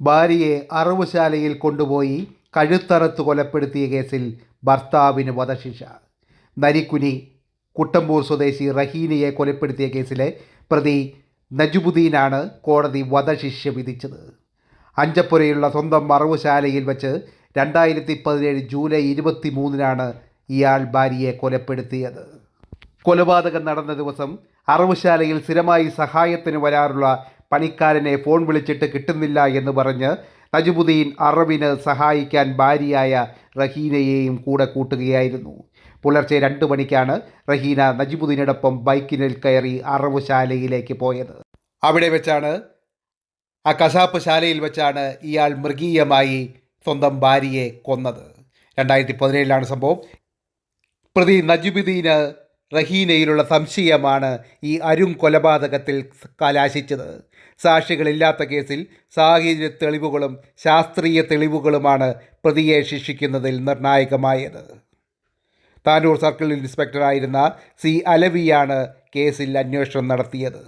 ഭാര്യയെ അറവുശാലയിൽ കൊണ്ടുപോയി കഴുത്തറത്ത് കൊലപ്പെടുത്തിയ കേസിൽ ഭർത്താവിന് വധശിക്ഷ. നരിക്കുനി കുട്ടമ്പൂർ സ്വദേശി റഹീനയെ കൊലപ്പെടുത്തിയ കേസിലെ പ്രതി നജുബുദ്ദീനാണ് കോടതി വധശിക്ഷ വിധിച്ചത്. അഞ്ചപ്പുരയുള്ള സ്വന്തം മറവുശാലയിൽ വച്ച് രണ്ടായിരത്തി പതിനേഴ് ജൂലൈ ഇരുപത്തി മൂന്നിനാണ് ഇയാൾ ഭാര്യയെ കൊലപ്പെടുത്തിയത്. കൊലപാതകം നടന്ന ദിവസം അറവുശാലയിൽ സ്ഥിരമായി സഹായത്തിന് വരാറുള്ള പണിക്കാരനെ ഫോൺ വിളിച്ചിട്ട് കിട്ടുന്നില്ല എന്ന് പറഞ്ഞ് നജുബുദ്ദീൻ അറബിന് സഹായിക്കാൻ ഭാര്യയായ റഹീനയെയും കൂടെ കൂട്ടുകയായിരുന്നു. പുലർച്ചെ രണ്ട് മണിക്കാണ് റഹീന നജുബുദ്ദീനോടൊപ്പം ബൈക്കിനിൽ കയറി അറവുശാലയിലേക്ക് പോയത്. അവിടെ വെച്ചാണ് ആ കശാപ്പ് ശാലയിൽ വെച്ചാണ് ഇയാൾ മൃഗീയമായി സ്വന്തം ഭാര്യയെ കൊന്നത്. രണ്ടായിരത്തി പതിനേഴിലാണ് സംഭവം. പ്രതി നജുബുദ്ദീന് റഹീനയിലുള്ള സംശയമാണ് ഈ അരും കൊലപാതകത്തിൽ കലാശിച്ചത്. സാക്ഷികളില്ലാത്ത കേസിൽ സാഹചര്യ തെളിവുകളും ശാസ്ത്രീയ തെളിവുകളുമാണ് പ്രതിയെ ശിക്ഷിക്കുന്നതിൽ നിർണായകമായത്. താനൂർ സർക്കിൾ ഇൻസ്പെക്ടറായിരുന്ന സി അലവിയാണ് കേസിൽ അന്വേഷണം നടത്തിയത്.